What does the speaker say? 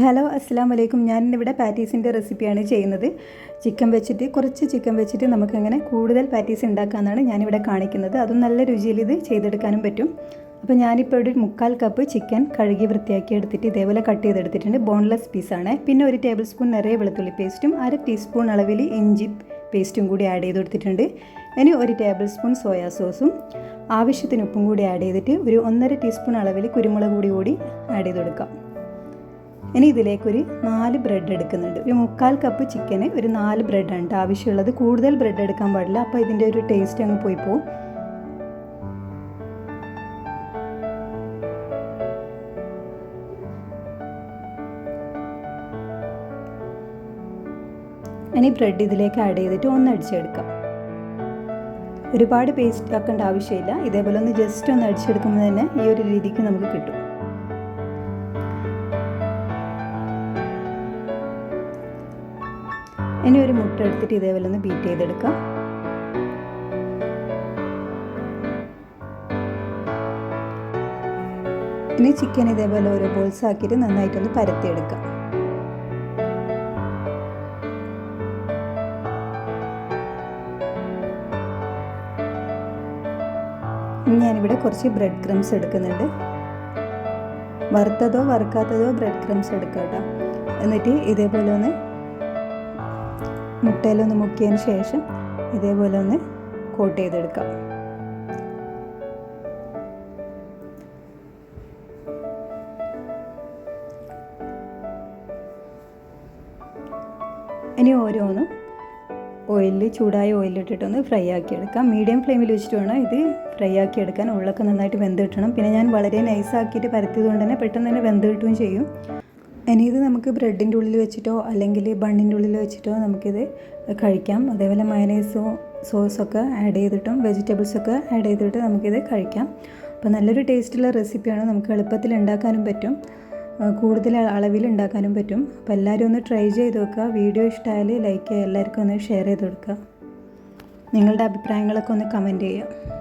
Hello അസ്സാം വലൈക്കും ഞാനിന്നിവിടെ പാറ്റീസിന്റെ റെസിപ്പിയാണ് ചെയ്യുന്നത്. ചിക്കൻ വെച്ചിട്ട് കുറച്ച് ചിക്കൻ വെച്ചിട്ട് നമുക്കങ്ങനെ കൂടുതൽ പാറ്റീസ് ഉണ്ടാക്കാമെന്നാണ് ഞാനിവിടെ കാണിക്കുന്നത്. അതും നല്ല രുചിയിൽ ഇത് ചെയ്തെടുക്കാനും പറ്റും. അപ്പോൾ ഞാനിപ്പോൾ ഒരു മുക്കാൽ കപ്പ് ചിക്കൻ കഴുകി വൃത്തിയാക്കി എടുത്തിട്ട് ഇതേപോലെ കട്ട് ചെയ്തെടുത്തിട്ടുണ്ട്. ബോൺലെസ് പീസാണ്. പിന്നെ ഒരു ടേബിൾ സ്പൂൺ നിറയെ വെളുത്തുള്ളി പേസ്റ്റും അര ടീസ്പൂൺ അളവിൽ ഇഞ്ചി പേസ്റ്റും കൂടി ആഡ് ചെയ്ത് കൊടുത്തിട്ടുണ്ട്. ഇനി ഒരു ടേബിൾ സ്പൂൺ സോയാ സോസും ആവശ്യത്തിന് ഉപ്പും കൂടി ആഡ് ചെയ്തിട്ട് ഒരു ഒന്നര ടീസ്പൂൺ അളവിൽ കുരുമുളക് കൂടി കൂടി ആഡ് ചെയ്ത് കൊടുക്കാം. ഇനി ഇതിലേക്കൊരു നാല് ബ്രെഡ് എടുക്കുന്നുണ്ട്. ഒരു മുക്കാൽ കപ്പ് ചിക്കന് ഒരു നാല് ബ്രെഡ് ബ്രെഡാണ് ആവശ്യമുള്ളത്. കൂടുതൽ ബ്രെഡ് എടുക്കാൻ പാടില്ല. അപ്പോൾ ഇതിന്റെ ഒരു ടേസ്റ്റ് അങ്ങ് പോയി പോകും ഇനി ബ്രെഡ് ഇതിലേക്ക് ആഡ് ചെയ്തിട്ട് ഒന്ന് അടിച്ചെടുക്കാം. ഒരുപാട് പേസ്റ്റ് ആക്കേണ്ട ആവശ്യമില്ല. ഇതേപോലെ ഒന്ന് ജസ്റ്റ് ഒന്ന് അടിച്ചെടുക്കുമ്പോൾ തന്നെ ഈ ഒരു രീതിക്ക് നമുക്ക് കിട്ടും. ഇനി ഒരു മുട്ട എടുത്തിട്ട് ഇതേപോലെ ഒന്ന് ബീറ്റ് ചെയ്തെടുക്കാം. ഇനി ചിക്കൻ ഇതേപോലെ ഓരോ ബോൾസ് ആക്കിയിട്ട് നന്നായിട്ടൊന്ന് പരത്തിയെടുക്കാം. ഞാനിവിടെ കുറച്ച് ബ്രെഡ് ക്രംസ് എടുക്കുന്നുണ്ട്. വറുത്തതോ വറുക്കാത്തതോ ബ്രെഡ് ക്രംസ് എടുക്കാം കേട്ടോ. എന്നിട്ട് ഇതേപോലെ ഒന്ന് മുട്ടയിലൊന്ന് മുക്കിയതിന് ശേഷം ഇതേപോലെ ഒന്ന് കോട്ട് ചെയ്തെടുക്കാം. ഇനി ഓരോന്നും ഓയിലിൽ ചൂടായ ഓയിലിട്ടിട്ടൊന്ന് ഫ്രൈ ആക്കി എടുക്കാം മീഡിയം ഫ്ലെയിമിൽ വെച്ചിട്ട് വേണം ഇത് ഫ്രൈ ആക്കി എടുക്കാൻ ഉള്ളൊക്കെ നന്നായിട്ട് വെന്ത് കിട്ടണം. പിന്നെ ഞാൻ വളരെ നൈസാക്കിയിട്ട് പരത്തിയത് കൊണ്ട് തന്നെ പെട്ടെന്ന് തന്നെ വെന്ത് കിട്ടുകയും ചെയ്യും. ഇനി ഇത് നമുക്ക് ബ്രെഡിന്റെ ഉള്ളിൽ വെച്ചിട്ടോ അല്ലെങ്കിൽ ബണ്ണിന്റെ ഉള്ളിൽ വെച്ചിട്ടോ നമുക്കിത് കഴിക്കാം. അതേപോലെ മയനൈസോ സോസൊക്കെ ആഡ് ചെയ്തിട്ടും വെജിറ്റബിൾസൊക്കെ ആഡ് ചെയ്തിട്ട് നമുക്കിത് കഴിക്കാം. അപ്പോൾ നല്ലൊരു ടേസ്റ്റുള്ള റെസിപ്പിയാണ് നമുക്ക് എളുപ്പത്തിൽ ഉണ്ടാക്കാനും പറ്റും. കൂടുതൽ അളവിൽ ഉണ്ടാക്കാനും പറ്റും. അപ്പോൾ എല്ലാവരും ഒന്ന് ട്രൈ ചെയ്ത് നോക്കുക. വീഡിയോ ഇഷ്ടമായാൽ ലൈക്ക് ചെയ്യുക. എല്ലാവർക്കും ഒന്ന് ഷെയർ ചെയ്ത് കൊടുക്കുക. നിങ്ങളുടെ അഭിപ്രായങ്ങളൊക്കെ ഒന്ന് കമന്റ് ചെയ്യുക.